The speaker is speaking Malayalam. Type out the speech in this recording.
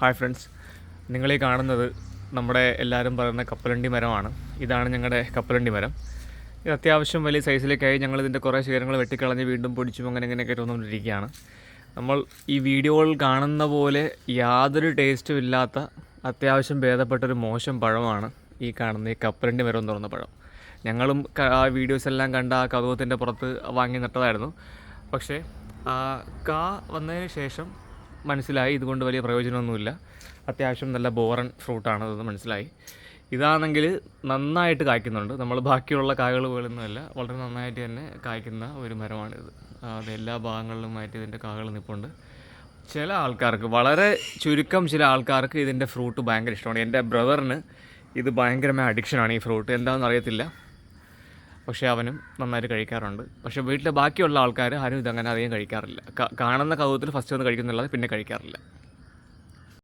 ഹായ് ഫ്രണ്ട്സ് നിങ്ങളീ കാണുന്നത് നമ്മുടെ എല്ലാവരും പറയുന്ന കപ്പലണ്ടി മരമാണ്. ഇതാണ് ഞങ്ങളുടെ കപ്പലണ്ടി മരം. ഇത് അത്യാവശ്യം വലിയ സൈസിലേക്കായി ഞങ്ങൾ ഇതിന്റെ കുറേ ശേഖരങ്ങൾ വെട്ടിക്കളഞ്ഞ് വീണ്ടും പൊടിച്ചും അങ്ങനെ ഇങ്ങനെയൊക്കെ തോന്നുകൊണ്ടിരിക്കുകയാണ് നമ്മൾ ഈ വീഡിയോകളിൽ കാണുന്ന പോലെ യാതൊരു ടേസ്റ്റും ഇല്ലാത്ത അത്യാവശ്യം ഭേദപ്പെട്ടൊരു മോശം പഴമാണ് ഈ കാണുന്ന ഈ കപ്പലണ്ടി മരം എന്ന് പറയുന്ന പഴം. ഞങ്ങളും ആ വീഡിയോസ് എല്ലാം കണ്ട ആ കൗതുകത്തിന്റെ പുറത്ത് വാങ്ങി നട്ടതായിരുന്നു. പക്ഷേ കാ വന്നതിന് ശേഷം മനസ്സിലായി. ഇതുകൊണ്ട് വലിയ പ്രയോജനമൊന്നുമില്ല. അത്യാവശ്യം നല്ല ബോറൻ ഫ്രൂട്ടാണ് അതെന്ന് മനസ്സിലായി. ഇതാണെങ്കിൽ നന്നായിട്ട് കായ്ക്കുന്നുണ്ട്. നമ്മൾ ബാക്കിയുള്ള കായകൾ പോലൊന്നുമല്ല വളരെ നന്നായിട്ട് തന്നെ കായ്ക്കുന്ന ഒരു മരമാണിത്. അത് എല്ലാ ഭാഗങ്ങളിലുമായിട്ട് ഇതിന്റെ കായകൾ നിൽപ്പുണ്ട് ചില ആൾക്കാർക്ക് വളരെ ചുരുക്കം ചില ആൾക്കാർക്ക് ഇതിന്റെ ഫ്രൂട്ട് ഭയങ്കര ഇഷ്ടമാണ്. എന്റെ ബ്രദറിന് ഇത് ഭയങ്കരമായ അഡിക്ഷനാണ് ഈ ഫ്രൂട്ട്. എന്താണെന്ന് അറിയത്തില്ല. പക്ഷേ അവനും നന്നായിട്ട് കഴിക്കാറുണ്ട്. പക്ഷെ വീട്ടിലെ ബാക്കിയുള്ള ആൾക്കാർ ആരും ഇതങ്ങനെ അധികം കഴിക്കാറില്ല. കാണുന്ന കൗതുകത്തിൽ ഫസ്റ്റ് ഒന്ന് കഴിക്കുന്നുള്ളത് പിന്നെ കഴിക്കാറില്ല.